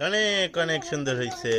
অনেক অনেক সুন্দর হয়েছে